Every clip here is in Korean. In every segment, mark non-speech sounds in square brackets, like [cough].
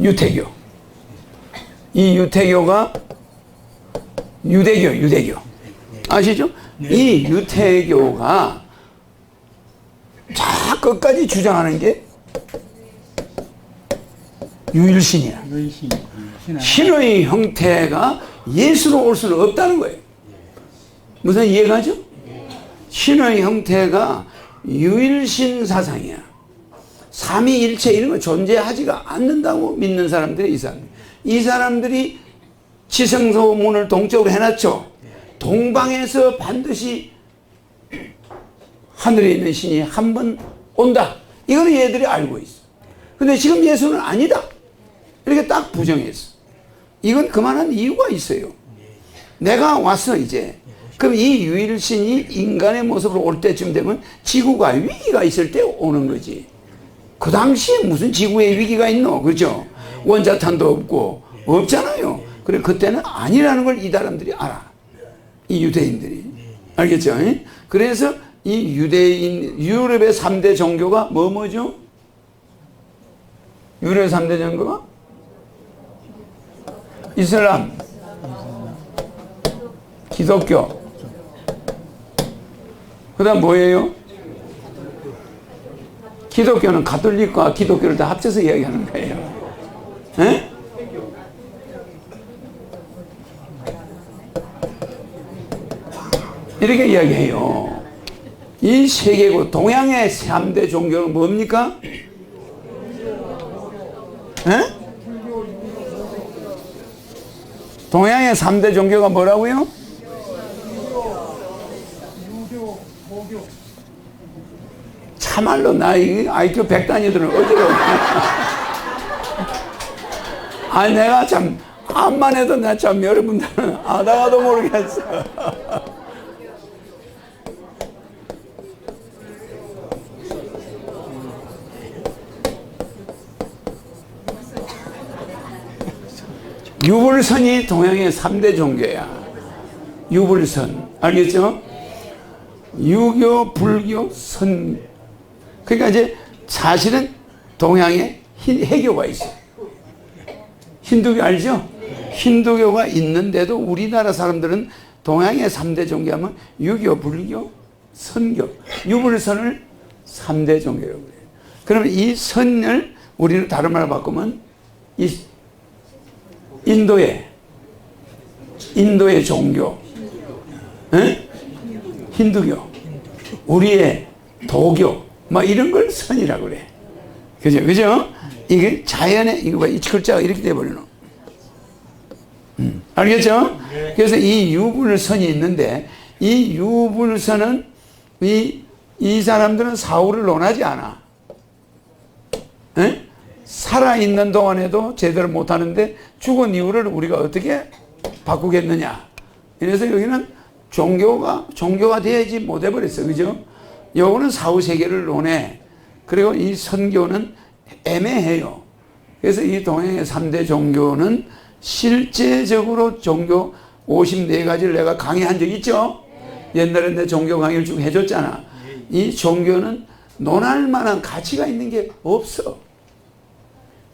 유태교. 이 유태교가 유대교, 유대교. 아시죠? 이 유태교가 자 끝까지 주장하는 게 유일신이야. 신의 형태가 예수로 올 수는 없다는 거예요. 무슨 이해가죠? 신의 형태가 유일신 사상이야. 삼위일체 이런 거 존재하지가 않는다고 믿는 사람들이 이 사람. 이 사람들이 지성소 문을 동쪽으로 해놨죠. 동방에서 반드시 하늘에 있는 신이 한 번 온다. 이거는 얘들이 알고 있어. 근데 지금 예수는 아니다. 이렇게 딱 부정했어. 이건 그만한 이유가 있어요. 내가 왔어, 이제. 그럼 이 유일신이 인간의 모습으로 올 때쯤 되면 지구가 위기가 있을 때 오는 거지. 그 당시에 무슨 지구에 위기가 있노? 그죠? 원자탄도 없고, 없잖아요. 그래, 그때는 아니라는 걸 이 사람들이 알아. 이 유대인들이. 알겠죠? 그래서 이 유대인, 유럽의 3대 종교가 뭐, 뭐죠? 유럽의 3대 종교가? 이슬람, 기독교, 그 다음 뭐예요? 기독교는 가톨릭과 기독교를 다 합쳐서 이야기하는 거예요. 에? 이렇게 이야기해요. 이 세계고 동양의 3대 종교는 뭡니까? 에? 동양의 3대 종교가 뭐라고요? 참말로 나이 IQ 100단위들은 어지러워. [laughs] 아 내가 참 암만 해도 나 참 여러분들은 아다가도 모르겠어. [laughs] 유불선이 동양의 3대 종교야. 유불선. 알겠죠? 유교, 불교, 선. 그러니까 이제 사실은 동양에 히- 해교가 있어요. 힌두교 알죠? 힌두교가 있는데도 우리나라 사람들은 동양의 3대 종교하면 유교, 불교, 선교, 유불선을 3대 종교라고 그래요. 그러면 이 선을 우리는 다른 말로 바꾸면 이 인도의 인도의 종교, 에? 힌두교, 우리의 도교, 뭐 이런 걸 선이라고 그래. 그죠, 그죠? 이게 자연의 이거 봐 이 글자가 이렇게 돼버리노. 음, 알겠죠? 그래서 이 유불선이 있는데 이 유불선은 이, 이 사람들은 사후를 논하지 않아. 에? 살아있는 동안에도 제대로 못하는데 죽은 이유를 우리가 어떻게 바꾸겠느냐. 그래서 여기는 종교가, 종교가 돼야지 못해버렸어. 그죠? 요거는 사후 세계를 논해. 그리고 이 선교는 애매해요. 그래서 이 동양의 3대 종교는 실제적으로 종교 54가지를 내가 강의한 적 있죠? 옛날에 내 종교 강의를 쭉 해줬잖아. 이 종교는 논할 만한 가치가 있는 게 없어.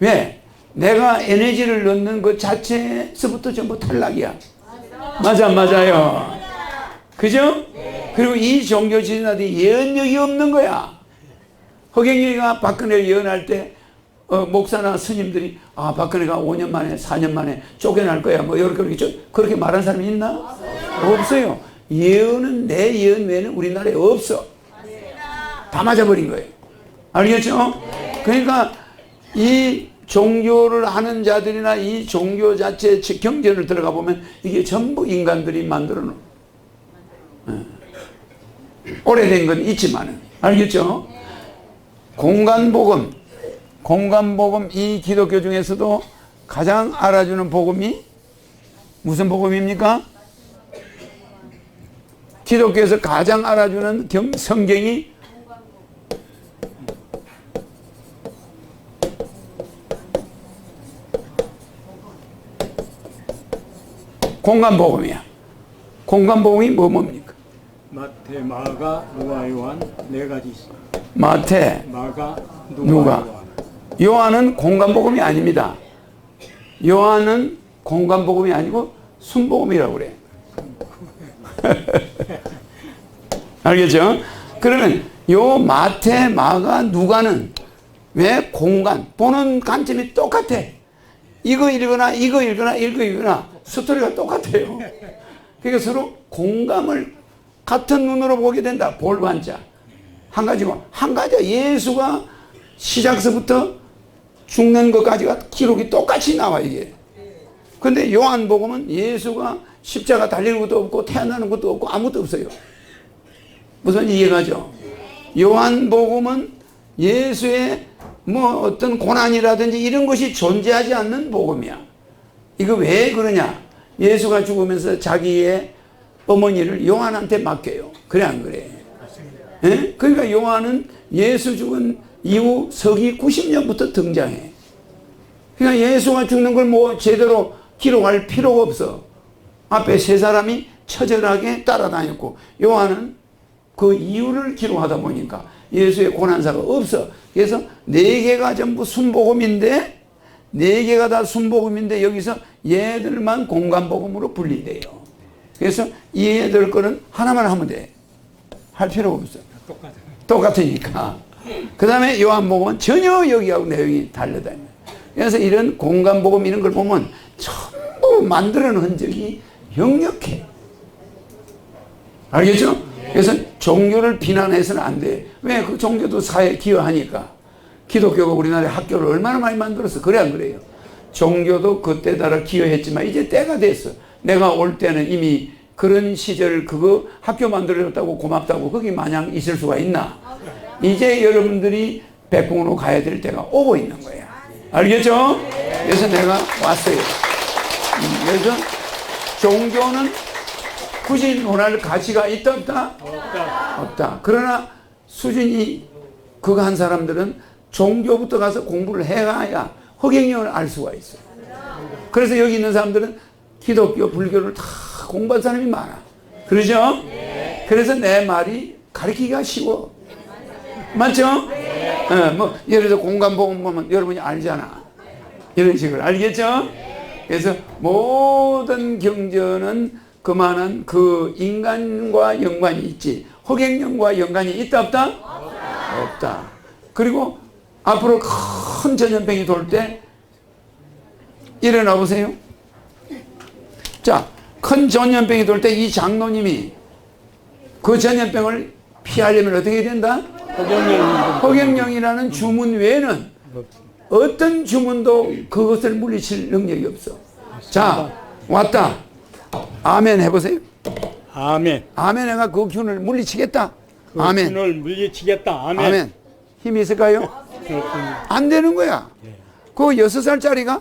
왜? 내가 에너지를 넣는 것 자체에서부터 전부 탈락이야. 맞아, 맞아요. 그죠? 그리고 이 종교 지도자들이 예언력이 없는 거야. 허경영이가 박근혜를 예언할 때, 어, 목사나 스님들이, 아, 박근혜가 5년 만에, 4년 만에 쫓겨날 거야. 뭐, 이렇게, 그렇게, 그렇게 말한 사람이 있나? 없어요. 예언은 내 예언 외에는 우리나라에 없어. 다 맞아버린 거예요. 알겠죠? 그러니까 이 종교를 하는 자들이나 이 종교 자체 경전을 들어가 보면 이게 전부 인간들이 만들어 놓은 예. 오래된 건 있지만은 알겠죠? 공간 복음 공간 복음 이 기독교 중에서도 가장 알아주는 복음이 무슨 복음입니까? 기독교에서 가장 알아주는 경, 성경이 공간 복음이야. 공간 복음이 뭐 뭡니까? 마태, 마가, 누가, 요한 네 가지 있어. 마태, 마가, 누가, 누가? 요한. 요한 은 공간복음이 아닙니다. 요한은 공간복음이 아니고 순복음이라고 그래. [laughs] 알겠죠? 그러면 요 마태, 마가, 누가는 왜 공간, 보는 관점이 똑같아. 이거 읽거나 이거 읽거나 이거 읽거나 스토리가 똑같아요. 그러니까 서로 공감을 같은 눈으로 보게 된다. 볼반자. 한 가지고 한 가지 예수가 시작서부터 죽는 것까지가 기록이 똑같이 나와 이게. 근데 요한복음은 예수가 십자가 달리는 것도 없고 태어나는 것도 없고 아무것도 없어요. 무슨 이해가죠? 요한복음은 예수의 뭐 어떤 고난이라든지 이런 것이 존재하지 않는 복음이야. 이거 왜 그러냐? 예수가 죽으면서 자기의 어머니를 요한한테 맡겨요. 그래 안 그래? 예? 그러니까 요한은 예수 죽은 이후 서기 90년부터 등장해. 그러니까 예수가 죽는 걸 뭐 제대로 기록할 필요가 없어. 앞에 세 사람이 처절하게 따라다녔고 요한은 그 이유를 기록하다 보니까 예수의 고난사가 없어. 그래서 네 개가 전부 순복음인데 네 개가 다 순복음인데 여기서 얘들만 공간복음으로 분리돼요. 그래서 이 얘들 거는 하나만 하면 돼. 할 필요가 없어. 똑같아요. 똑같으니까. 그 다음에 요한복음은 전혀 여기하고 내용이 다르다. 그래서 이런 공간복음 이런 걸 보면 전부 만들어 놓은 흔적이 역력해. 알겠죠? 그래서 종교를 비난해서는 안 돼. 왜? 그 종교도 사회에 기여하니까. 기독교가 우리나라에 학교를 얼마나 많이 만들었어. 그래, 안 그래요? 종교도 그때 따라 기여했지만 이제 때가 됐어. 내가 올 때는 이미 그런 시절 그거 학교 만들어줬다고 고맙다고 거기 마냥 있을 수가 있나? 이제 여러분들이 백봉으로 가야 될 때가 오고 있는 거야. 알겠죠? 그래서 내가 왔어요. 음, 그래서 종교는 굳이 논할 가치가 있다 없다? 없다. 없다. 그러나 수준이 그거 한 사람들은 종교부터 가서 공부를 해야 허경영을 알 수가 있어. 그래서 여기 있는 사람들은 기독교, 불교를 다 공부한 사람이 많아. 그러죠? 그래서 내 말이 가르치기가 쉬워. 맞죠? 어, 뭐 예를 들어 공간복음 보면 여러분이 알잖아. 이런 식으로 알겠죠? 그래서 모든 경전은 그만한 그 인간과 연관이 있지. 허경영과 연관이 있다 없다? 없다. 그리고 앞으로 큰 전염병이 돌 때 일어나 보세요. 자, 큰 전염병이 돌 때 이 장로님이 그 전염병을 피하려면 어떻게 해야 된다? 허경영 허경영이라는 주문 외에는 어떤 주문도 그것을 물리칠 능력이 없어. 자, 왔다. 아멘 해보세요. 아멘. 아멘 해가 그 균을 물리치겠다. 그 아멘. 균을 물리치겠다. 아멘. 아멘. 힘이 있을까요? 안 되는 거야. 그 여섯 살짜리가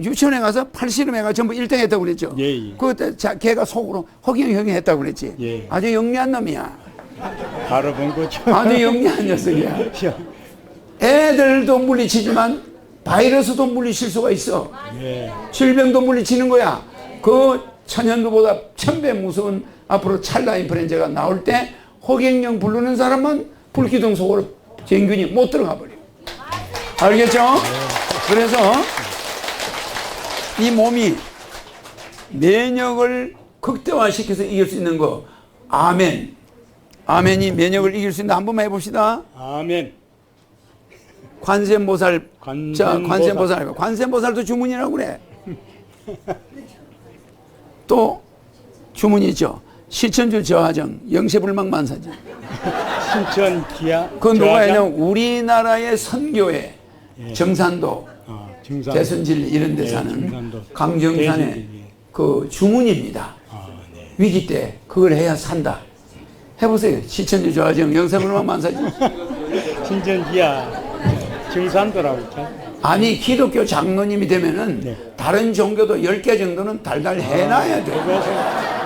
유치원에 가서 팔씨름회가 전부 1등 했다고 그랬죠. 예, 예. 그때 자, 걔가 속으로 허경영이 했다고 그랬지. 예. 아주 영리한 놈이야. 바로 본 거죠. 아주 영리한 녀석이야. [laughs] 애들도 물리치지만 바이러스도 물리칠 수가 있어. 예. 질병도 물리치는 거야. 그 천연두보다 천배 무서운 앞으로 찰나 인플루엔자가 나올 때 호갱령 부르는 사람은 불기둥 속으로 진균이 못 들어가 버려. 알겠죠? 그래서 이 몸이 면역을 극대화시켜서 이길 수 있는 거 아멘. 아멘이 면역을 이길 수 있는데 한 번만 해봅시다. 아멘. 관세음보살. 자, 관세음보살. 관세음보살. 관세음보살도 주문이라고 그래. 또 주문이 있죠. 시천주 저하정, 영세불망 만사지. 신천 기아. 그건 누가. 했냐면 우리나라의 선교회, 정산도, 아, 증산. 대선질 이런 데 예, 사는 증산도. 강정산의 대선질, 예. 그 주문입니다. 아, 네. 위기 때 그걸 해야 산다. 해보세요. 시천주 저하정, 영세불망만사지. 신천 기아. 증산도라고. 참. 아니 기독교 장로님이 되면은 네. 다른 종교도 10개 정도는 달달 해놔야 돼. 그것은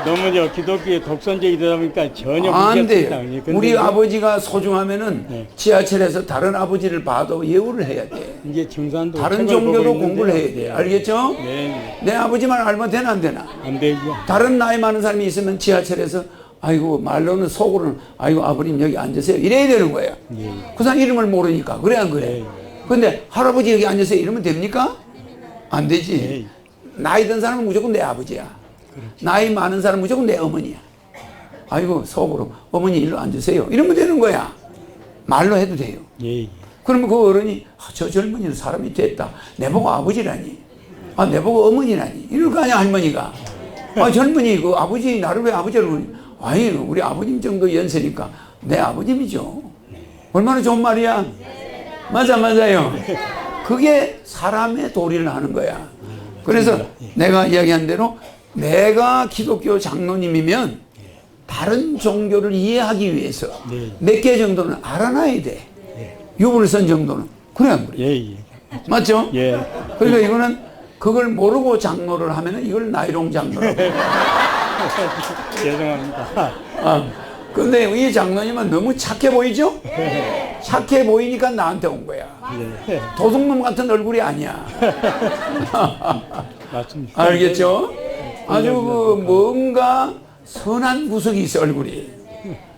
너무 저 기독교의 독선적이다 보니까 전혀 안 문제없다. 돼요. 우리 아버지가 소중하면은 네. 지하철에서 다른 아버지를 봐도 예우를 해야 돼. 이제 증산도 다른 종교도. 공부를 해야 돼. 알겠죠? 네. 내 아버지만 알면 되나 안 되나? 안 되죠. 다른 나이 많은 사람이 있으면 지하철에서 아이고 말로는 속으로는 아이고 아버님 여기 앉으세요 이래야 되는 거예요. 그 사람 이름을 모르니까 그래 안 그래? 근데 할아버지 여기 앉으세요 이러면 됩니까? 안 되지. 예. 나이 든 사람은 무조건 내 아버지야. 나이 많은 사람은 무조건 내 어머니야. 아이고, 속으로 어머니 일로 앉으세요. 이러면 되는 거야. 말로 해도 돼요. 예, 예. 그러면 그 어른이 아, 저 젊은이는 사람이 됐다. 내보고 아버지라니. 아, 내보고 어머니라니. 이럴 거 아니야, 할머니가. 아, 젊은이 그 아버지 나를 왜 아버지라고 그러니? 아니, 우리 아버님 정도 연세니까 내 아버님이죠. 얼마나 좋은 말이야. 맞아, 맞아요. 그게 사람의 도리를 하는 거야. 그래서 내가 이야기한 대로 내가 기독교 장로님이면 다른 종교를 이해하기 위해서 네. 몇개 정도는 알아놔야 돼. 유불선 정도는. 그래, 안 그래? 예, 예. 맞죠? 예. 그러니까 이거는 그걸 모르고 장로를 하면은 이걸 나이롱 장로라고. [laughs] 죄송합니다. 아, 근데 이 장로님은 너무 착해 보이죠? 착해 보이니까 나한테 온 거야. 예. 도둑놈 같은 얼굴이 아니야. [laughs] 맞습니다. 알겠죠? 아주 그 뭔가 선한 구석이 있어 얼굴이.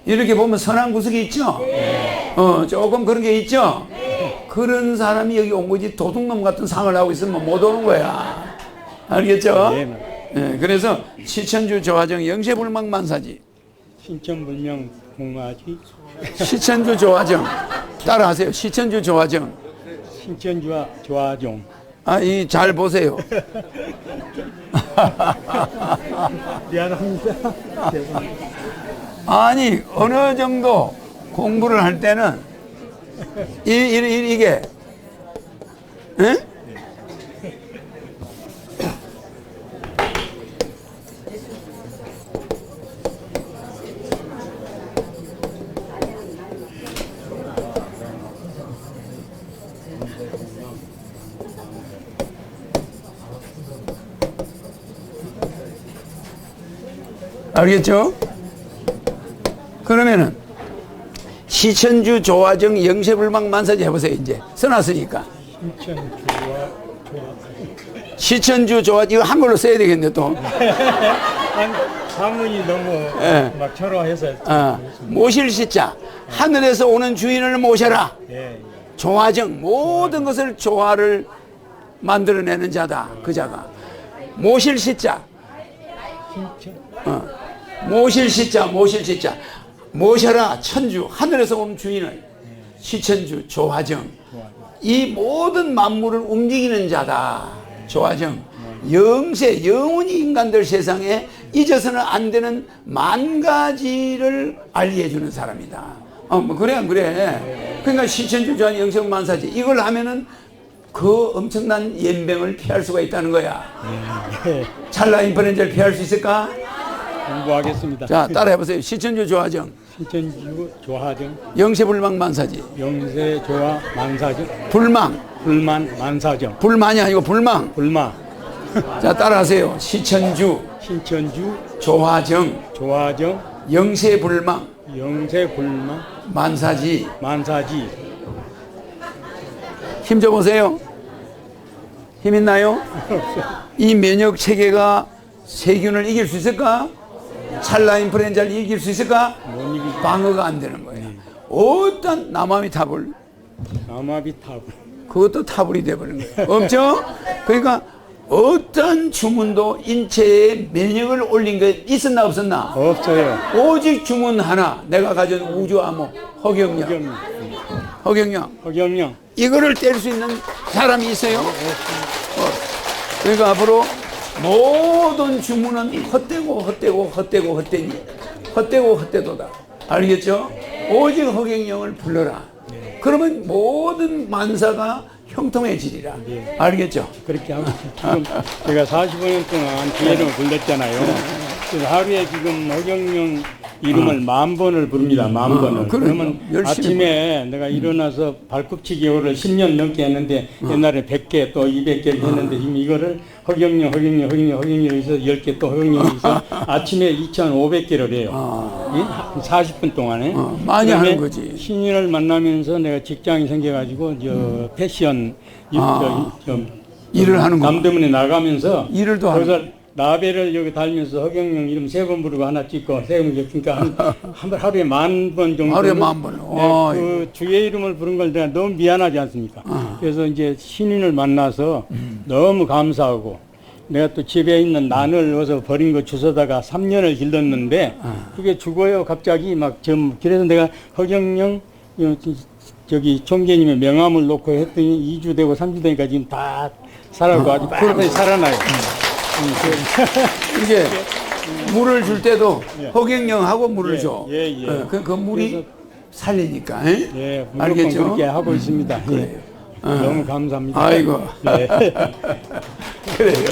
이렇게 보면 선한 구석이 있죠? 어, 조금 그런 게 있죠? 그런 사람이 여기 온 거지 도둑놈 같은 상을 하고 있으면 못 오는 거야. 알겠죠? 예. 예, 그래서 시천주 조화정 영세불망만사지 신천불명 공마지 시천주 조화정 따라하세요. 시천주 조화정 신천주와 조화종 아, 이 잘 보세요. 미안합니다. 아니 어느 정도 공부를 할 때는 이, 이, 이, 이게 에? 알겠죠? 그러면은 시천주 조화정 영세불망 만사지 해보세요 이제 써놨으니까. 시천주 조화 이거 한글로 써야 되겠네 또 사문이 너무 예. 막 초라해서. 어, 모실 시자 하늘에서 오는 주인을 모셔라 예, 예. 조화정 모든 것을 조화를 만들어내는 자다 그 자가 모실 시자. 어, 모실 시자 모실 시자. 모셔라 천주. 하늘에서 온 주인을. 시천주 조화정. 이 모든 만물을 움직이는 자다. 조화정. 영세 영원히 인간들 세상에 잊어서는 안 되는 만 가지를 알게 해주는 사람이다. 어, 뭐 그래 안 그래? 그러니까 시천주 조화 영생만사지. 이걸 하면은 그 엄청난 연병을 피할 수가 있다는 거야. 예. 찰나 인플루엔자를 피할 수 있을까? 공부하겠습니다. 자 따라 해 보세요. 시천주 조화정, 신천주 조화정, 영세불망 만사지, 영세 조화 만사정, 불망, 불만 만사정, 불만이 아니고 불망. 불마, [laughs] 자 따라하세요. 시천주 신천주 조화정, 조화정, 영세불망 영세 불마 만사지. 만사지. 힘 줘 보세요. 힘 있나요? [laughs] 이 면역 체계가 세균을 이길 수 있을까? 찰나 인플루엔자를 이길 수 있을까? 방어가 안 되는 거야. 어떤 남아미 탑을 남아비 탑. 그것도 타불이 돼버리는 거예요. 없죠? 그러니까 어떤 주문도 인체에 면역을 올린 게 있었나 없었나? 없어요. 오직 주문 하나 내가 가진 우주 암호 허경영 허경, 허경영 허경영. 이거를 뗄 수 있는 사람이 있어요? 어. 그러니까 앞으로 모든 주문은 헛되고 헛되고 헛되고 헛되니 헛되고 헛되도다 알겠죠? 오직 허경영을 불러라 그러면 모든 만사가 형통해지리라 알겠죠? 그렇게 하고 지금 제가 45년 동안 기회를 불렀잖아요. 그래서 하루에 지금 허경영 이름을 만 번을 부릅니다. 만 번을. 그래. 그러면 열심히 아침에 내가 일어나서 발굽치기를 10년 넘게 했는데 옛날에 100개 또 200개를 했는데 지금 이거를 허경영, 허경영, 허경영, 허경영 해서 10개 또 허경영 해서 아침에 2,500개를 해요. 예? 40분 동안에. 어, 많이 하는 거지. 신인을 만나면서 내가 직장이 생겨가지고 저 패션 유- 아. 저, 저 일을 하는구나. 남대문에 나가면서 일을 또 하는 나베를 여기 달면서 허경영 이름 세 번 부르고 하나 찍고 세번 그러니까 한, [laughs] 한 하루에 만 번 정도 하루에 만 번. 어, 그 주의 이름을 부른 걸 내가 너무 미안하지 않습니까? 어. 그래서 이제 신인을 만나서 음. 너무 감사하고 내가 또 집에 있는 난을 어서 버린 거 주워다가 3년을 길렀는데 어. 그게 죽어요 갑자기 막 좀 그래서 내가 허경영 어, 저기 총재님의 명함을 놓고 했더니 2주 되고 3주 되니까 지금 다 살아고 아주 빨리 살아나요. 음, 그- [laughs] 이게 물을 줄 때도 허경영하고 물을 예, 줘. 예, 예. 어, 그, 그 물이 살리니까. 에? 예, 무조건 알겠죠? 그렇게 하고 있습니다. 예. 그래요. 어. 너무 감사합니다. 아이고. 예. [laughs] 그래요.